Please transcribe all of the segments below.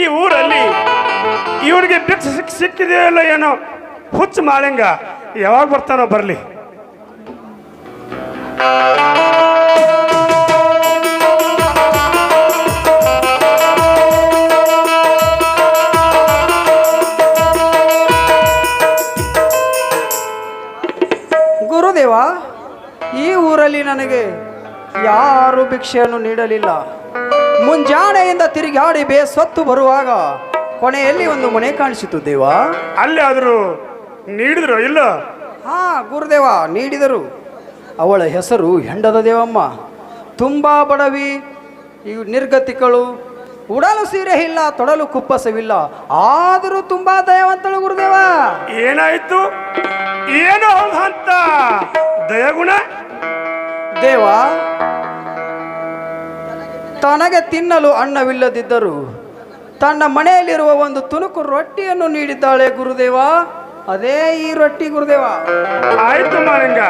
ಈ ಊರಲ್ಲಿ ಇವನಿಗೆ ಭಿಕ್ಷೆ ಸಿಕ್ ಸಿಕ್ಕಿದೆಯಲ್ಲ ಏನೋ ಹುಚ್ಚು ಮಾಲಿಂಗ ಯಾವಾಗ ಬರ್ತಾನೋ ಬರಲಿ. ಗುರುದೇವ, ಈ ಊರಲ್ಲಿ ನನಗೆ ಯಾರು ಭಿಕ್ಷೆಯನ್ನು ನೀಡಲಿಲ್ಲ. ಮುಂಜಾನೆಯಿಂದ ತಿರುಗಾಡಿ ಬೇಸತ್ತು ಬರುವಾಗ ಕೊನೆಯಲ್ಲಿ ಒಂದು ಮನೆ ಕಾಣಿಸಿತು ದೇವ. ಅಲ್ಲಿ ಆದರೂ ನೀಡಿದ್ರು ಇಲ್ಲ? ಹಾ ಗುರುದೇವ ನೀಡಿದರು. ಅವಳ ಹೆಸರು ಹೆಂಡದ ದೇವಮ್ಮ. ತುಂಬ ಬಡವಿ ಇವು ನಿರ್ಗತಿಗಳು ಉಡಲು ಸೀರೆ ಇಲ್ಲ ತೊಡಲು ಕುಪ್ಪಸವಿಲ್ಲ. ಆದರೂ ತುಂಬಾ ದಯವಂತಳು ಗುರುದೇವ. ಏನಾಯ್ತು? ಏನು ಅಂತ. ದಯಗುಣ ದೇವ ತನಗೆ ತಿನ್ನಲು ಅನ್ನವಿಲ್ಲದಿದ್ದರೂ ತನ್ನ ಮನೆಯಲ್ಲಿರುವ ಒಂದು ತುಣುಕು ರೊಟ್ಟಿಯನ್ನು ನೀಡಿದ್ದಾಳೆ ಗುರುದೇವ. ಅದೇ ಈ ರೊಟ್ಟಿ ಗುರುದೇವ. ಆಯ್ತು ಮಾಲಿಂಗ.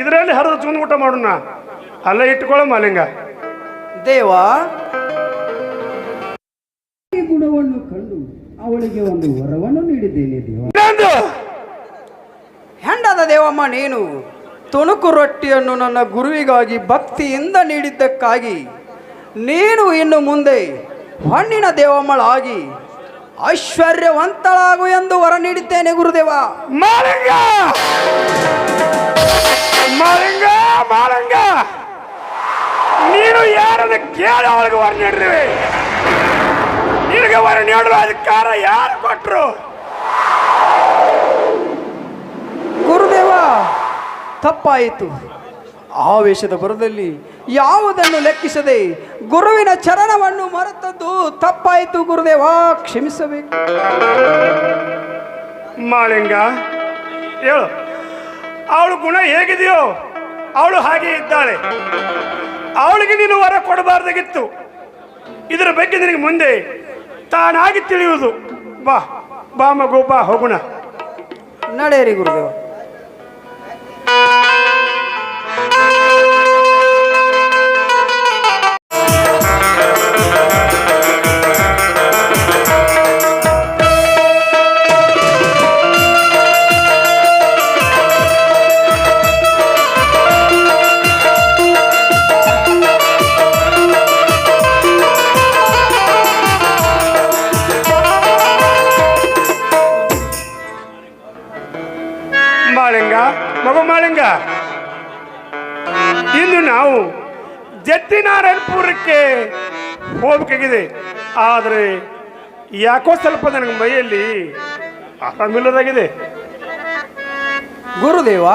ಇದರಲ್ಲಿ ಹರಿದು ಚೂನ್ ಊಟ ಮಾಡೋಣ. ಅಲ್ಲ ಇಟ್ಕೊಳ್ಳೋ ಮಾಲಿಂಗ. ದೇವ. ಈ ಗುಣವನ್ನು ಕಂಡು ಅವಳಿಗೆ ಒಂದು ವರವನ್ನು ನೀಡಿದ್ದೇನೆ ದೇವ. ಹೆಂಡದ ದೇವಮ್ಮ ನೀನು ತುಣುಕು ರೊಟ್ಟಿಯನ್ನು ನನ್ನ ಗುರುವಿಗಾಗಿ ಭಕ್ತಿಯಿಂದ ನೀಡಿದ್ದಕ್ಕಾಗಿ ನೀನು ಇನ್ನು ಮುಂದೆ ಹಣ್ಣಿನ ದೇವಮ್ಮಳಾಗಿ ಐಶ್ವರ್ಯವಂತಳಾಗು ಎಂದು ವರ ನೀಡಿದ್ದೇನೆ ಗುರುದೇವ. ಮಾಲಿಂಗ ಮಾಲಿಂಗ ಮಾಲಿಂಗ ನೀನು ಯಾರನ್ನು ಕೇಳಿ ಅವಳಿಗೆ ವರ ನೀಡಿದ್ರಿ ನಿನಗೆ ವರ ನೀಡಲು ಅಧಿಕಾರ ಯಾರು ಕೊಟ್ಟರು ಗುರುದೇವ ತಪ್ಪಾಯಿತು. ಆವೇಶದ ಬರದಲ್ಲಿ ಯಾವುದನ್ನು ಲೆಕ್ಕಿಸದೆ ಗುರುವಿನ ಚರಣವನ್ನು ಮರೆತದ್ದು ತಪ್ಪಾಯಿತು ಗುರುದೇವ ಕ್ಷಮಿಸಬೇಕು. ಮಾಳಿಂಗ ಹೇಳು. ಅವಳು ಗುಣ ಹೇಗಿದೆಯೋ ಅವಳು ಹಾಗೆ ಇದ್ದಾಳೆ. ಅವಳಿಗೆ ನೀನು ವರ ಕೊಡಬಾರ್ದಾಗಿತ್ತು. ಇದರ ಬಗ್ಗೆ ನಿನಗೆ ಮುಂದೆ ತಾನಾಗಿ ತಿಳಿಯುವುದು. ಬಾ ಬಾ ಮಗು ಬಾ ಹೋಗೋಣ. ನಡೆಯರಿ ಗುರುದೇವ. ಜಟ್ಟಿನಾರಾಯಣಪುರಕ್ಕೆ ಹೋಗ್ಬೇಕಾಗಿದೆ. ಆದರೆ ಯಾಕೋ ಸ್ವಲ್ಪ ನನಗೆ ಮೈಯಲ್ಲಿ ಆರಾಮಿಲ್ಲದಾಗಿದೆ ಗುರುದೇವ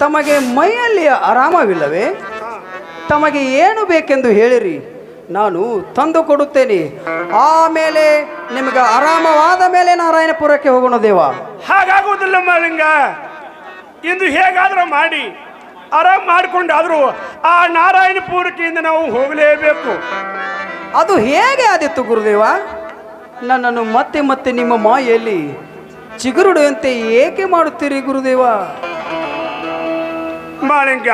ತಮಗೆ ಮೈಯಲ್ಲಿ ಆರಾಮವಿಲ್ಲವೇ? ತಮಗೆ ಏನು ಬೇಕೆಂದು ಹೇಳಿರಿ. ನಾನು ತಂದು ಕೊಡುತ್ತೇನೆ. ಆಮೇಲೆ ನಿಮಗೆ ಆರಾಮವಾದ ಮೇಲೆ ನಾರಾಯಣಪುರಕ್ಕೆ ಹೋಗೋಣ ದೇವ. ಹಾಗಾಗುವುದಿಲ್ಲ ಮಾಲಿಂಗ ಇಂದು ಹೇಗಾದರೂ ಮಾಡಿ. ಆರಾಮ್ ಮಾಡಿಕೊಂಡಾದರೂ ಆ ನಾರಾಯಣಪುರಕ್ಕೆ ಇಂದ ನಾವು ಹೋಗಲೇಬೇಕು. ಅದು ಹೇಗೆ ಆದಿತ್ತು ಗುರುದೇವ? ನನ್ನನ್ನು ಮತ್ತೆ ಮತ್ತೆ ನಿಮ್ಮ ಮಾಯಲ್ಲಿ ಚಿಗುರುಡುವಂತೆ ಏಕೆ ಮಾಡುತ್ತೀರಿ ಗುರುದೇವ? ಮಾಳಿಂಗ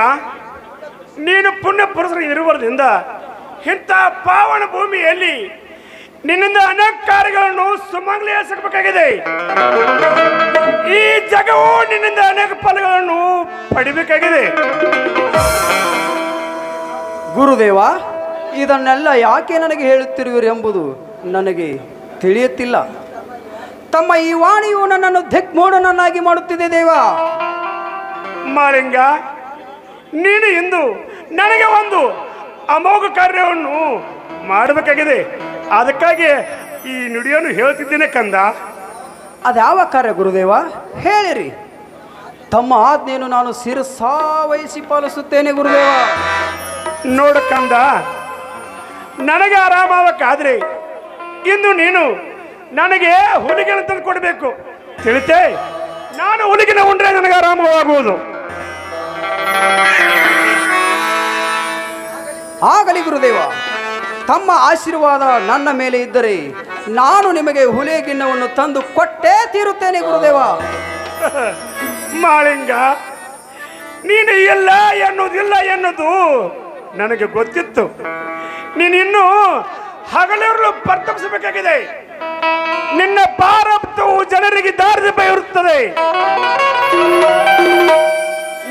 ನೀನು ಪುಣ್ಯ ಪುರುಷರು ಇರುವುದರಿಂದ ಇಂಥ ಪಾವನ ಭೂಮಿಯಲ್ಲಿ ನಿನ್ನಿಂದ ಅನೇಕ ಕಾರ್ಯಗಳನ್ನು ಸುಮಂಗಲಿಸಬೇಕಾಗಿದೆ ಈ ಜಗವು ನಿನ್ನಿಂದ ಅನೇಕ ಫಲಗಳನ್ನು ಪಡಿಬೇಕಾಗಿದೆ. ಗುರುದೇವ ಇದನ್ನೆಲ್ಲ ಯಾಕೆ ನನಗೆ ಹೇಳುತ್ತಿರುವಿರಿ ಎಂಬುದು ನನಗೆ ತಿಳಿಯುತ್ತಿಲ್ಲ. ತಮ್ಮ ಈ ವಾಣಿಯು ನನ್ನನ್ನು ಮೋಡನನ್ನಾಗಿ ಮಾಡುತ್ತಿದೆ ದೇವ. ಮಾಲಿಂಗ ನೀನು ಇಂದು ನನಗೆ ಒಂದು ಅಮೋಘ ಕಾರ್ಯವನ್ನು ಮಾಡಬೇಕಾಗಿದೆ. ಅದಕ್ಕಾಗಿ ಈ ನುಡಿಯನ್ನು ಹೇಳ್ತಿದ್ದೇನೆ ಕಂದ. ಅದ್ಯಾವ ಕಾರ್ಯ ಗುರುದೇವ? ಹೇಳಿರಿ. ತಮ್ಮ ಆಜ್ಞೆಯನ್ನು ನಾನು ಶಿರಸಾ ವಹಿಸಿ ಪಾಲಿಸುತ್ತೇನೆ ಗುರುದೇವ. ನೋಡು ಕಂದ ನನಗೆ ಆರಾಮಾವಕ್ಕಾದ್ರೆ ಇಂದು ನೀನು ನನಗೆ ಹುಲಿಗೆನ ತಂದು ಕೊಡಬೇಕು. ತಿಳಿತೆ ನಾನು ಹುಲಿಗಿನ ಉಂಡ್ರೆ ನನಗೆ ಆರಾಮವಾಗುವುದು. ಆಗಲಿ ಗುರುದೇವ. ತಮ್ಮ ಆಶೀರ್ವಾದ ನನ್ನ ಮೇಲೆ ಇದ್ದರೆ ನಾನು ನಿಮಗೆ ಹುಲಿಯ ಗಿಣ್ಣವನ್ನು ತಂದು ಕೊಟ್ಟೇ ತೀರುತ್ತೇನೆ ಗುರುದೇವ. ಮಾಳಿಂಗ, ನೀನು ಇಲ್ಲ ಎನ್ನುವುದಿಲ್ಲ ಎನ್ನುವುದು ನನಗೆ ಗೊತ್ತಿತ್ತು. ನೀನಿನ್ನೂ ಹಗಲಿರಲು ಪ್ರತಪಿಸಬೇಕಾಗಿದೆ ನಿನ್ನ ಪಾರಬ್ಧವು ಜನರಿಗೆ ದಾರಿದೀಪ ಇರುತ್ತದೆ.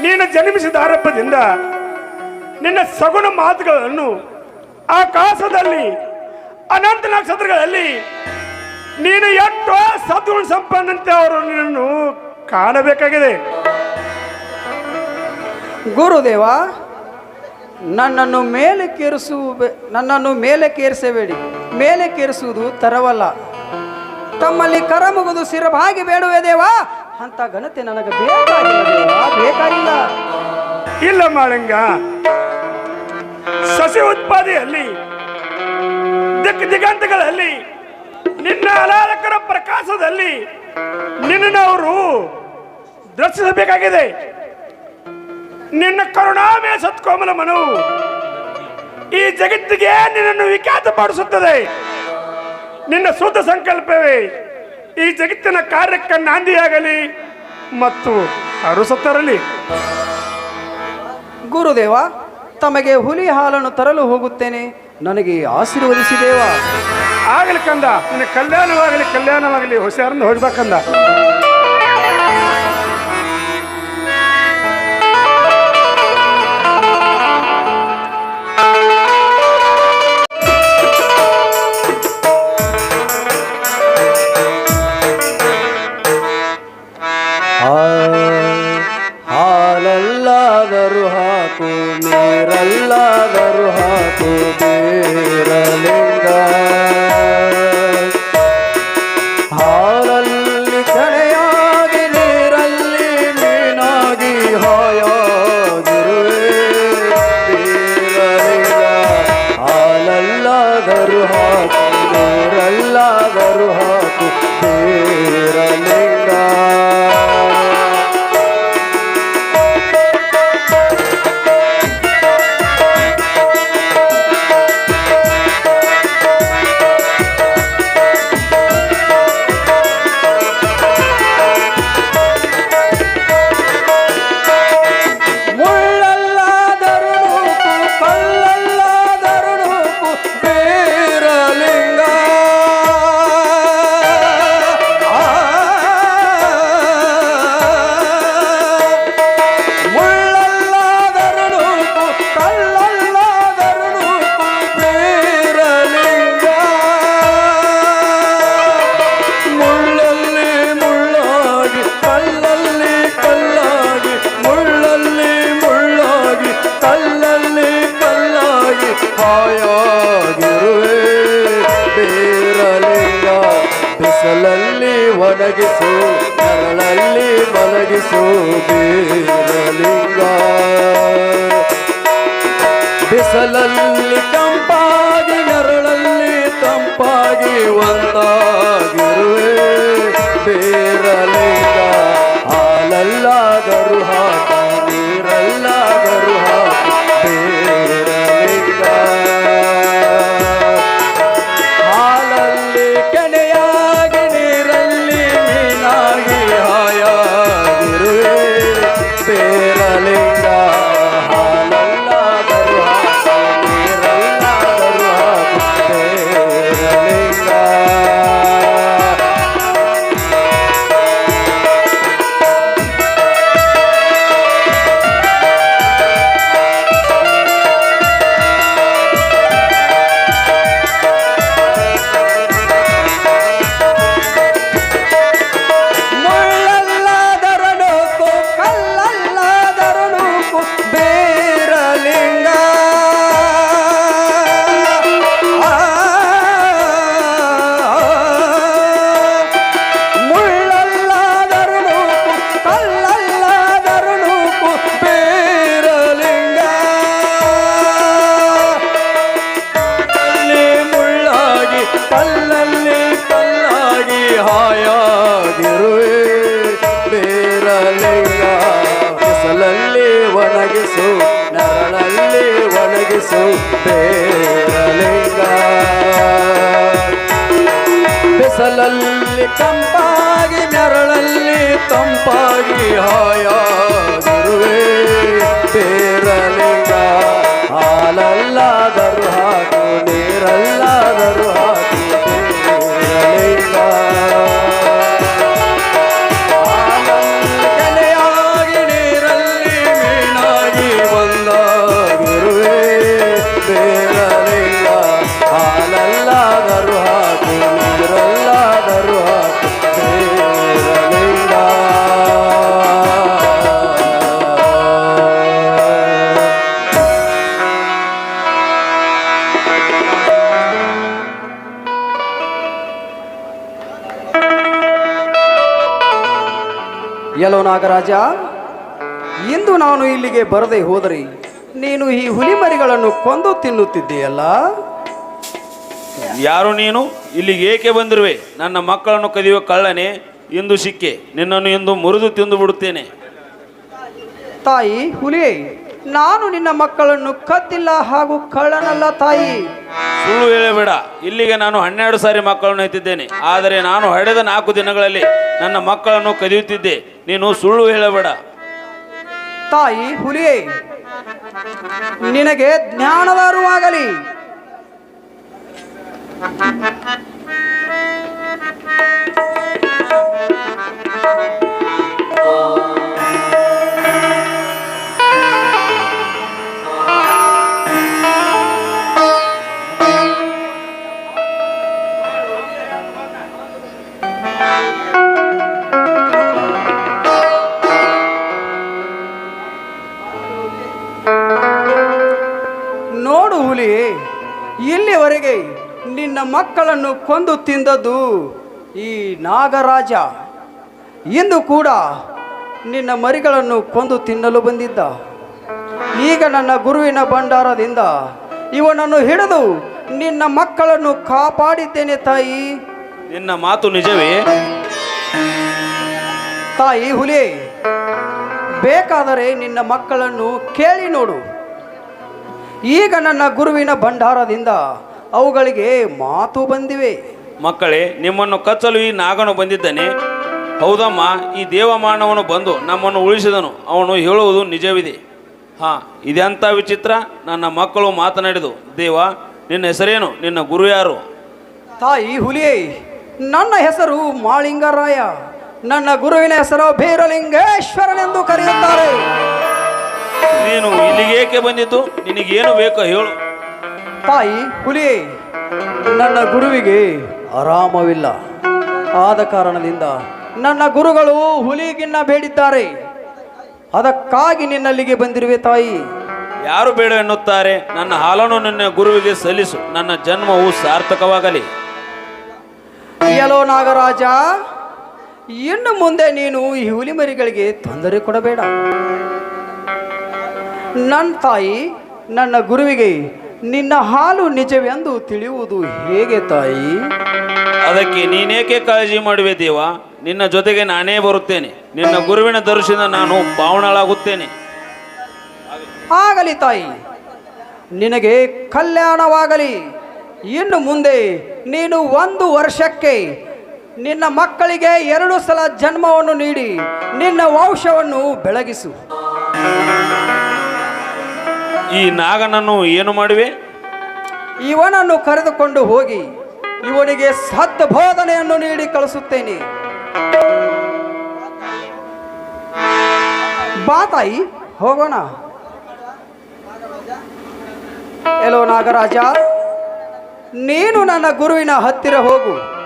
ನೀನು ಜನ್ಮಿಸಿದ ಆರಂಭದಿಂದ ನಿನ್ನ ಸಗುಣ ಮಾತುಗಳನ್ನು ಆಕಾಶದಲ್ಲಿ ಅನಂತ ನಕ್ಷತ್ರಗಳಲ್ಲಿ ನೀನು ಎಷ್ಟು ಸದ್ಗುಣ ಸಂಪನ್ನಂತೆ ಅವರು ನಿನ್ನನ್ನು ಕಾಣಬೇಕಾಗಿದೆ. ಗುರುದೇವ ನನ್ನನ್ನು ಮೇಲೆ ಕೇರಿಸು ನನ್ನನ್ನು ಮೇಲೆ ಕೇರಿಸಬೇಡಿ. ಮೇಲೆ ಕೇರಿಸುವುದು ತರವಲ್ಲ. ತಮ್ಮಲ್ಲಿ ಕರ ಮುಗಿದು ಸಿರಭಾಗಿ ಬೇಡುವೆ ದೇವಾ. ಅಂತ ಘನತೆ ನನಗೆ ಬೇಕಾಗಿಲ್ಲ ದೇವ ಬೇಕಾಗಿಲ್ಲ. ಇಲ್ಲ ಮಾಳಂಗ ಸಸಿ ಉತ್ಪಾದಿಯಲ್ಲಿ, ದಿಕ್ ದಿಗಂತಗಳಲ್ಲಿ, ನಿನ್ನ ಅಲಾಲಕರ ಪ್ರಕಾಶದಲ್ಲಿ ನಿನ್ನನ್ನು ಅವರು ದರ್ಶಿಸಬೇಕಾಗಿದೆ. ನಿನ್ನ ಕರುಣಾಮಯ ಸತ್ಕೋಮಲ ಮನವು ಈ ಜಗತ್ತಿಗೆ ನಿನ್ನನ್ನು ವಿಖ್ಯಾತಪಡಿಸುತ್ತದೆ ನಿನ್ನ ಶುದ್ಧ ಸಂಕಲ್ಪವೇ ಈ ಜಗತ್ತಿನ ಕಾರ್ಯಕ್ಕೆ ನಾಂದಿಯಾಗಲಿ ಮತ್ತು ಅರುಸತ್ತರಲಿ ಗುರುದೇವ ತಮಗೆ ಹುಲಿ ಹಾಲನ್ನು ತರಲು ಹೋಗುತ್ತೇನೆ. ನನಗೆ ಆಶೀರ್ವದಿಸಿ ಆಗಲಿ ಕಂದ ನಿನ್ನ ಕಲ್ಯಾಣವಾಗಲಿ ಕಲ್ಯಾಣವಾಗಲಿ ಹುಷಾರನ್ನು ಹೋಗ್ಬೇಕಂದ. ಹಾಕು ಬೇರಲಿಂಗ ಹಾಯಾಗಿರುವೆ ಬೇರಲಿಂಗ ಬಿಸಲಲ್ಲಿ ಒಣಗಿಸು. ಕರಳಲ್ಲಿ ಮಲಗಿಸು. ಬೇರಲಿಂಗ. ಬಿಸಲಲ್ಲಿ ತಂಪಾಗಿ, ನರಳಲ್ಲಿ ತಂಪಾಗಿ ಒಂದಾಗಿರುವೆ. ಬೇರಲಿಂಗ. ಹಾಲಲ್ಲಾದರೂ ಹಾಕು. ತಂಪಾಗಿ ನೆರಳಲ್ಲಿ ತಂಪಾಗಿ ಹಾಯಾಗಿರುವೆ ಎಲ್ಲೋ ನಾಗರಾಜ ಇಂದು ನಾನು ಇಲ್ಲಿಗೆ ಬರದೆ ಹೋದರೆ ನೀನು ಈ ಹುಲಿಮರಿಗಳನ್ನು ಕೊಂದು ತಿನ್ನುತ್ತಿದ್ದೀಯಲ್ಲ? ಯಾರು ನೀನು? ಇಲ್ಲಿಗೆ ಏಕೆ ಬಂದಿರುವೆ? ನನ್ನ ಮಕ್ಕಳನ್ನು ಕದಿಯುವ ಕಳ್ಳನೆ ಇಂದು ಸಿಕ್ಕೆ ನಿನ್ನನ್ನು ಇಂದು ಮುರಿದು ತಿಂದು ಬಿಡುತ್ತೇನೆ. ತಾಯಿ ಹುಲಿ ನಾನು ನಿನ್ನ ಮಕ್ಕಳನ್ನು ಕತ್ತಿಲ್ಲ ಹಾಗೂ ಕಳ್ಳನಲ್ಲ ತಾಯಿ. ಸುಳ್ಳು ಹೇಳಬೇಡ. ಇಲ್ಲಿಗೆ ನಾನು ಹನ್ನೆರಡು ಸಾರಿ ಮಕ್ಕಳನ್ನು ಎತ್ತಿದ್ದೇನೆ. ಆದರೆ ನಾನು ಹಡೆದ ನಾಲ್ಕು ದಿನಗಳಲ್ಲಿ ನನ್ನ ಮಕ್ಕಳನ್ನು ಕದಿಯುತ್ತಿದ್ದೆ. ನೀನು ಸುಳ್ಳು ಹೇಳಬೇಡ. ತಾಯಿ ಹುಲಿಯೇ ನಿನಗೆ ಜ್ಞಾನದಾರುವಾಗಲಿ ನೋಡು ಮಕ್ಕಳನ್ನು ಕೊಂದು ತಿಂದದ್ದು ಈ ನಾಗರಾಜ. ಇಂದು ಕೂಡ ನಿನ್ನ ಮರಿಗಳನ್ನು ಕೊಂದು ತಿನ್ನಲು ಬಂದಿದ್ದ. ಈಗ ನನ್ನ ಗುರುವಿನ ಭಂಡಾರದಿಂದ ಇವನನ್ನು ಹಿಡಿದು ನಿನ್ನ ಮಕ್ಕಳನ್ನು ಕಾಪಾಡಿದ್ದೇನೆ ತಾಯಿ. ನಿನ್ನ ಮಾತು ನಿಜವೇ? ತಾಯಿ ಹುಲಿ ಬೇಕಾದರೆ ನಿನ್ನ ಮಕ್ಕಳನ್ನು ಕೇಳಿ ನೋಡು. ಈಗ ನನ್ನ ಗುರುವಿನ ಭಂಡಾರದಿಂದ ಅವುಗಳಿಗೆ ಮಾತು ಬಂದಿವೆ. ಮಕ್ಕಳೇ ನಿಮ್ಮನ್ನು ಕಚ್ಚಲು ಈ ನಾಗನು ಬಂದಿದ್ದಾನೆ. ಹೌದಮ್ಮ ಈ ದೇವಮಾನವನು ಬಂದು ನಮ್ಮನ್ನು ಉಳಿಸಿದನು. ಅವನು ಹೇಳುವುದು ನಿಜವಿದೆ. ಹಾ ಇದೆಂಥ ವಿಚಿತ್ರ? ನನ್ನ ಮಕ್ಕಳು ಮಾತನಾಡಿದು ದೇವ ನಿನ್ನ ಹೆಸರೇನು? ನಿನ್ನ ಗುರು ಯಾರು? ತಾಯಿ ಹುಲಿಯೇ ನನ್ನ ಹೆಸರು ಮಾಳಿಂಗರಾಯ. ನನ್ನ ಗುರುವಿನ ಹೆಸರು ಭೀರಲಿಂಗೇಶ್ವರನೆಂದು ಕರೆಯುತ್ತಾರೆ. ನೀನು ಇಲ್ಲಿಗೇಕೆ ಏಕೆ ಬಂದಿದ್ದು? ನಿನಗೇನು ಬೇಕೋ ಹೇಳು. ತಾಯಿ ಹುಲಿ ನನ್ನ ಗುರುವಿಗೆ ಆರಾಮವಿಲ್ಲ. ಆದ ಕಾರಣದಿಂದ ನನ್ನ ಗುರುಗಳು ಹುಲಿಗಿನ್ನ ಬೇಡಿದ್ದಾರೆ. ಅದಕ್ಕಾಗಿ ನಿನ್ನಲ್ಲಿಗೆ ಬಂದಿರುವೆ ತಾಯಿ. ಯಾರು ಬೇಡ ಎನ್ನುತ್ತಾರೆ? ನನ್ನ ಹಾಲನ್ನು ನಿನ್ನ ಗುರುವಿಗೆ ಸಲ್ಲಿಸು. ನನ್ನ ಜನ್ಮವು ಸಾರ್ಥಕವಾಗಲಿ. ಎಲೋ ನಾಗರಾಜ ಇನ್ನು ಮುಂದೆ ನೀನು ಈ ಹುಲಿಮರಿಗಳಿಗೆ ತೊಂದರೆ ಕೊಡಬೇಡ. ನನ್ನ ತಾಯಿ ನನ್ನ ಗುರುವಿಗೆ ನಿನ್ನ ಹಾಲು ನಿಜವೆಂದು ತಿಳಿಯುವುದು ಹೇಗೆ ತಾಯಿ? ಅದಕ್ಕೆ ನೀನೇಕೆ ಕಾಳಜಿ ಮಾಡುವೆ ದೇವ? ನಿನ್ನ ಜೊತೆಗೆ ನಾನೇ ಬರುತ್ತೇನೆ. ನಿನ್ನ ಗುರುವಿನ ದರ್ಶನ ನಾನು ಪಾವನಳಾಗುತ್ತೇನೆ. ಆಗಲಿ ತಾಯಿ ನಿನಗೆ ಕಲ್ಯಾಣವಾಗಲಿ. ಇನ್ನು ಮುಂದೆ ನೀನು ಒಂದು ವರ್ಷಕ್ಕೆ ನಿನ್ನ ಮಕ್ಕಳಿಗೆ ಎರಡು ಸಲ ಜನ್ಮವನ್ನು ನೀಡಿ ನಿನ್ನ ವಂಶವನ್ನು ಬೆಳಗಿಸು. ಈ ನಾಗನನ್ನು ಏನು ಮಾಡುವೆ? ಇವನನ್ನು ಕರೆದುಕೊಂಡು ಹೋಗಿ ಇವನಿಗೆ ಸದ್ಬೋಧನೆಯನ್ನು ನೀಡಿ ಕಳಿಸುತ್ತೇನೆ. ಬಾ ತಾಯಿ, ಹೋಗೋಣ. ಎಲೋ ನಾಗರಾಜ, ನೀನು ನನ್ನ ಗುರುವಿನ ಹತ್ತಿರ ಹೋಗು.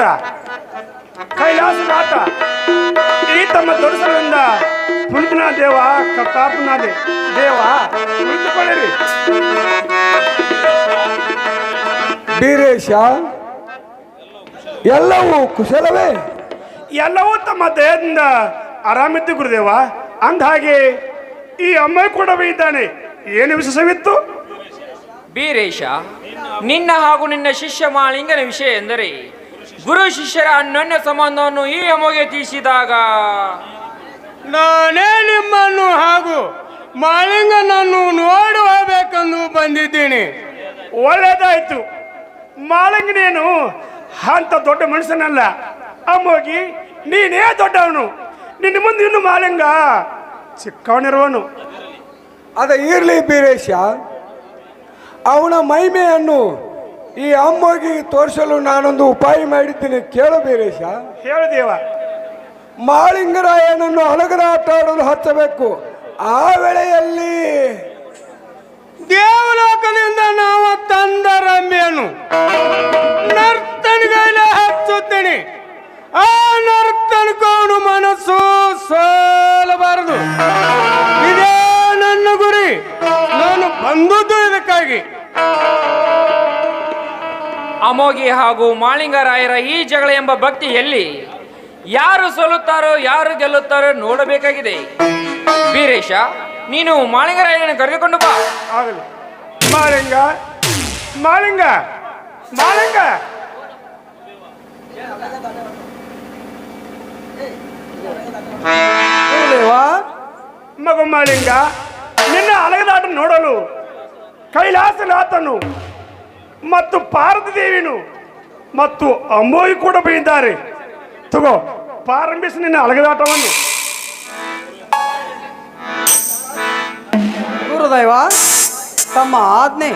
ಶಂಕರ ಕೈಲಾಸನಾಥ ಈ ತಮ್ಮ ದೊರಸಲಿಂದ ಪುಣ್ಪುನ ದೇವ ಕಪ್ಪಾಪುನಾದೆ ದೇವ ಕುಳಿತುಕೊಳ್ಳಿರಿ. ಬೀರೇಶ ಎಲ್ಲವೂ ಕುಶಲವೇ? ಎಲ್ಲವೂ ತಮ್ಮ ದೇಹದಿಂದ ಆರಾಮಿದ್ದು ಗುರುದೇವ. ಅಂದ ಹಾಗೆ ಈ ಅಮ್ಮ ಕೂಡ ಇದ್ದಾನೆ. ಏನು ವಿಶೇಷವಿತ್ತು? ಬೀರೇಶ ನಿನ್ನ ಹಾಗೂ ನಿನ್ನ ಶಿಷ್ಯ ಮಾಳಿಂಗನ ವಿಷಯ ಎಂದರೆ ಗುರು ಶಿಷ್ಯರ ಅನ್ಯೋನ್ಯ ಸಂಬಂಧವನ್ನು ಈ ಅಮೋಗೆ ತಿಳಿಸಿದಾಗ ನಾನೇ ನಿಮ್ಮನ್ನು ಹಾಗೂ ಮಾಲಿಂಗನನ್ನು ನೋಡಿ ಹೋಗ್ಬೇಕೆಂದು ಬಂದಿದ್ದೀನಿ. ಒಳ್ಳೇದಾಯ್ತು. ಮಾಲಿಂಗನೇನು ಅಂತ ದೊಡ್ಡ ಮನುಷ್ಯನಲ್ಲ. ಅಮ್ಮೋಗಿ ನೀನೇ ದೊಡ್ಡವನು. ನಿನ್ನ ಮುಂದೆ ಇನ್ನು ಮಾಲಿಂಗ ಚಿಕ್ಕವನಿರುವನು. ಅದ ಇರಲಿ ಬೀರೇಶ ಅವನ ಮಹಿಮೆಯನ್ನು ಈ ಅಮ್ಮಗೆ ತೋರಿಸಲು ನಾನೊಂದು ಉಪಾಯ ಮಾಡಿದ್ದೀನಿ. ಕೇಳು ಬೀರೇಶ ಹೇಳು ದೇವ ಮಾಳಿಂಗರಾಯನನ್ನು ಹಲಗರ ಆಟ ಆಡಲು ಹಚ್ಚಬೇಕು. ಆ ವೇಳೆಯಲ್ಲಿ ದೇವಲೋಕದಿಂದ ನಾವು ತಂದ ರಮ್ಯನು. ನರ್ತನಿಗೈಲೆ ಹಚ್ಚುತ್ತೇನೆ. ಆ ನರ್ತನಕೋನು ಮನಸ್ಸು ಸೋಲಬಾರದು. ಇದೇ ನನ್ನ ಗುರಿ. ನಾನು ಬಂದದ್ದು ಇದಕ್ಕಾಗಿ. ಅಮೋಘಿ ಹಾಗೂ ಮಾಳಿಂಗರಾಯರ ಈ ಜಗಳ ಎಂಬ ಭಕ್ತಿಯಲ್ಲಿ ಯಾರು ಸೋಲುತ್ತಾರೋ, ಯಾರು ಗೆಲ್ಲುತ್ತಾರೋ ನೋಡಬೇಕಾಗಿದೆ. ವೀರೇಶ, ನೀನು ಮಾಳಿಂಗರಾಯರನ್ನು ಕರೆದುಕೊಂಡು ಬಾ. ಆಗಲಿ. ಮಾಳಿಂಗ ಮಾಳಿಂಗ ಮಾಳಿಂಗ. ಮಗು ಮಾಳಿಂಗ, ನಿನ್ನ ಅಲಗದಾಟ ನೋಡಲು ಕೈಲಾಸನಾಥನು ಮತ್ತು ಪಾರ್ವತಿ ದೇವಿನು ಮತ್ತು ಅಂಬೋಯಿ ಕೂಡ ಬೈದಿದ್ದಾರೆ. ತಗೋ ಪ್ರಾರಂಭಿಸಿ ನಿನ್ನ ಅಲಗದಾಟವನ್ನು ಗುರುದೈವ ತಮ್ಮ ಆಜ್ಞೆ.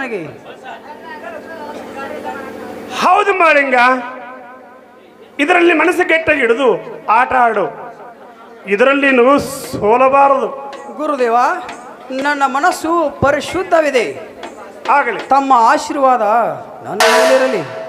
ನನಗೆ? ಹೌದು ಮಾಳಿಂಗ. ಇದರಲ್ಲಿ ಮನಸ್ಸು ಕೆಟ್ಟಾಗಿ ಹಿಡಿದು ಆಟ ಆಡು. ಇದರಲ್ಲಿ ನೀವು ಸೋಲಬಾರದು. ಗುರುದೇವ ನನ್ನ ಮನಸ್ಸು ಪರಿಶುದ್ಧವಿದೆ. ಆಗಲಿ. ತಮ್ಮ ಆಶೀರ್ವಾದ ನನ್ನ ಮೇಲಿರಲಿ.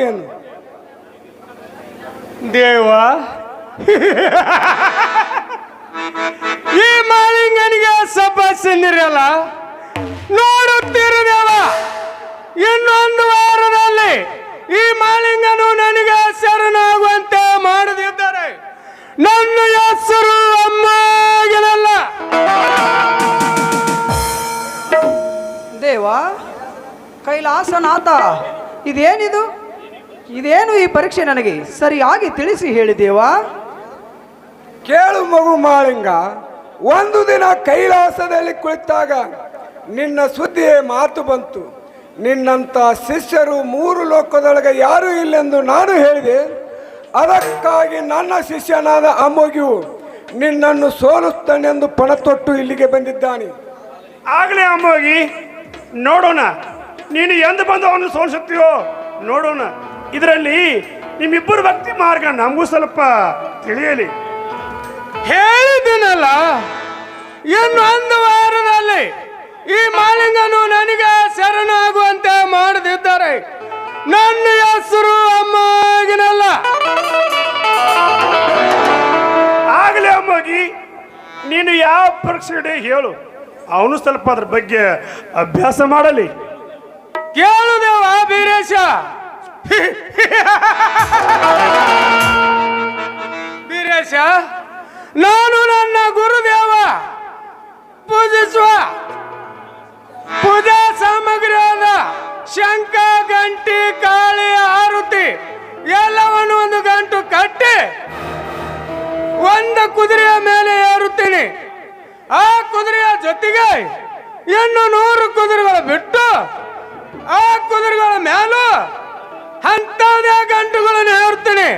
ಭಕ್ತಿಯನ್ನು ದೇವ. ಈ ಮಾಳಿಂಗನಿಗೆ ಸಬ್ಬಾಸನಿರಲ್ಲ ನೋಡುತ್ತೀರ ದೇವ. ಈ ಪರೀಕ್ಷೆ ನನಗೆ ಸರಿಯಾಗಿ ತಿಳಿಸಿ ಹೇಳಿದೇವಾ ಕೇಳು ಮಗು ಮಾಳಿಂಗ ಒಂದು ದಿನ ಕೈಲಾಸದಲ್ಲಿ ಕುಳಿತಾಗ ನಿನ್ನ ಸುದ್ದಿಯೇ ಮಾತು ಬಂತು. ನಿನ್ನಂಥ ಶಿಷ್ಯರು ಮೂರು ಲೋಕದೊಳಗೆ ಯಾರೂ ಇಲ್ಲೆಂದು ನಾನು ಹೇಳಿದೆ. ಅದಕ್ಕಾಗಿ ನನ್ನ ಶಿಷ್ಯನಾದ ಅಮ್ಮಗಿಯು ನಿನ್ನನ್ನು ಸೋಲಿಸ್ತಾನೆಂದು ಪಣ ತೊಟ್ಟು ಇಲ್ಲಿಗೆ ಬಂದಿದ್ದಾನೆ. ಆಗಲೇ ಅಮ್ಮೋಗಿ ನೋಡೋಣ. ನೀನು ಎಂದು ಬಂದು ಅವನು ಸೋಲಿಸುತ್ತೀಯೋ? ನೋಡೋಣ. ಇದರಲ್ಲಿ ನಿಮ್ಮಿಬ್ಬರು ಭಕ್ತಿ ಮಾರ್ಗ ನಮಗೂ ಸ್ವಲ್ಪ ತಿಳಿಯಲಿ. ಹೇಳಿದ್ದೀನಲ್ಲ ಇನ್ನು ಒಂದು ವಾರದಲ್ಲಿ ಈ ಮಾಲಿಂಗನು ನನಗೆ ಶರಣಾಗುವಂತೆ ಮಾಡದಿದ್ದಾರೆ ನನ್ನ ಹೆಸರು ಅಮ್ಮಗಿನಲ್ಲ. ಆಗಲೇ ಅಮ್ಮಗಿ ನೀನು ಯಾವ ಪರೀಕ್ಷೆ ಹೇಳು. ಅವನು ಸ್ವಲ್ಪ ಅದ್ರ ಬಗ್ಗೆ ಅಭ್ಯಾಸ ಮಾಡಲಿ. ಕೇಳುದೇವ ಬೀರೇಶ ಬೀರೇಶ ನಾನು ನನ್ನ ಗುರುದೇವ. ಪೂಜಿಸುವ ಪೂಜಾ ಸಾಮಗ್ರಿಯಾದ ಶಂಖ, ಗಂಟಿ, ಕಾಳಿ, ಆರುತಿ ಎಲ್ಲವನ್ನು ಒಂದು ಗಂಟು ಕಟ್ಟಿ ಒಂದು ಕುದುರೆಯ ಮೇಲೆ ಏರುತ್ತೀನಿ. ಆ ಕುದುರೆಯ ಜೊತೆಗೆ ಇನ್ನು ನೂರು ಕುದುರೆಗಳು ಬಿಟ್ಟು ಆ ಕುದುರೆಗಳ ಮೇಲೂ ಅಂಥದೇ ಗಂಟುಗಳನ್ನು ಹೇಳ್ತೀನಿ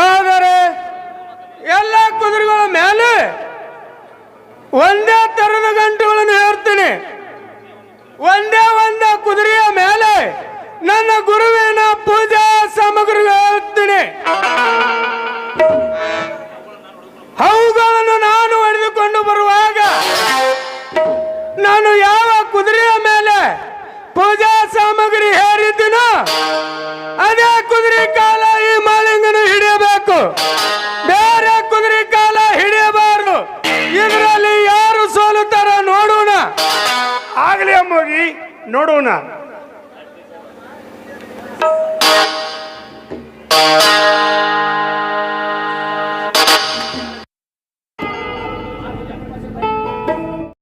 ಆದರೆ ಎಲ್ಲ ಕುದುರೆಗಳ ಮೇಲೆ ಒಂದೇ ತರದ ಗಂಟುಗಳನ್ನು ಹೇಳ್ತೀನಿ ಒಂದೇ ಒಂದೇ ಕುದುರೆಯ ಮೇಲೆ ನನ್ನ ಗುರುವಿನ